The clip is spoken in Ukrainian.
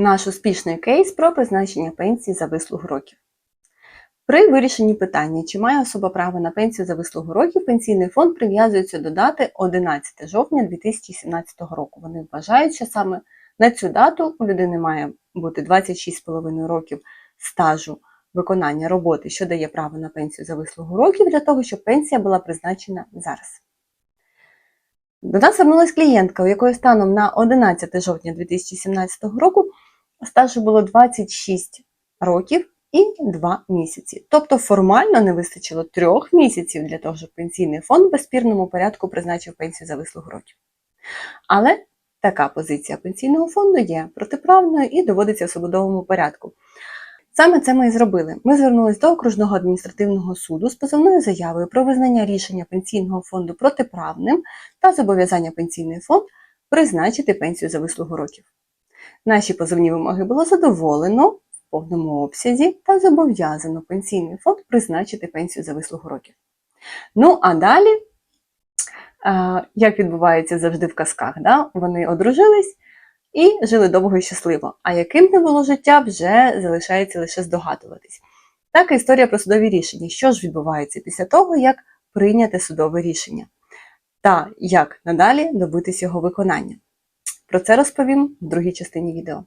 наш успішний кейс про призначення пенсії за вислугу років. При вирішенні питання, чи має особа право на пенсію за вислугу років, пенсійний фонд прив'язується до дати 11 жовтня 2017 року. Вони вважають, що саме на цю дату у людини має бути 26,5 років стажу виконання роботи, що дає право на пенсію за вислугу років, для того, щоб пенсія була призначена зараз. До нас звернулася клієнтка, у якої станом на 11 жовтня 2017 року стажу було 26 років і 2 місяці. Тобто формально не вистачило 3 місяців для того, щоб пенсійний фонд в безспірному порядку призначив пенсію за вислугу років. Але така позиція пенсійного фонду є протиправною і доводиться в судовому порядку. Саме це ми і зробили. Ми звернулися до окружного адміністративного суду з позовною заявою про визнання рішення пенсійного фонду протиправним та зобов'язання пенсійний фонд призначити пенсію за вислугу років. Наші позовні вимоги було задоволено в повному обсязі та зобов'язано пенсійний фонд призначити пенсію за вислугу років. Ну а далі, е, як відбувається завжди в казках, да? вони одружились і жили довго і щасливо. А яким не було життя, вже залишається лише здогадуватись. Так історія про судові рішення. Що ж відбувається після того, як прийняте судове рішення? Та як надалі добитись його виконання? Про це розповім в другій частині відео.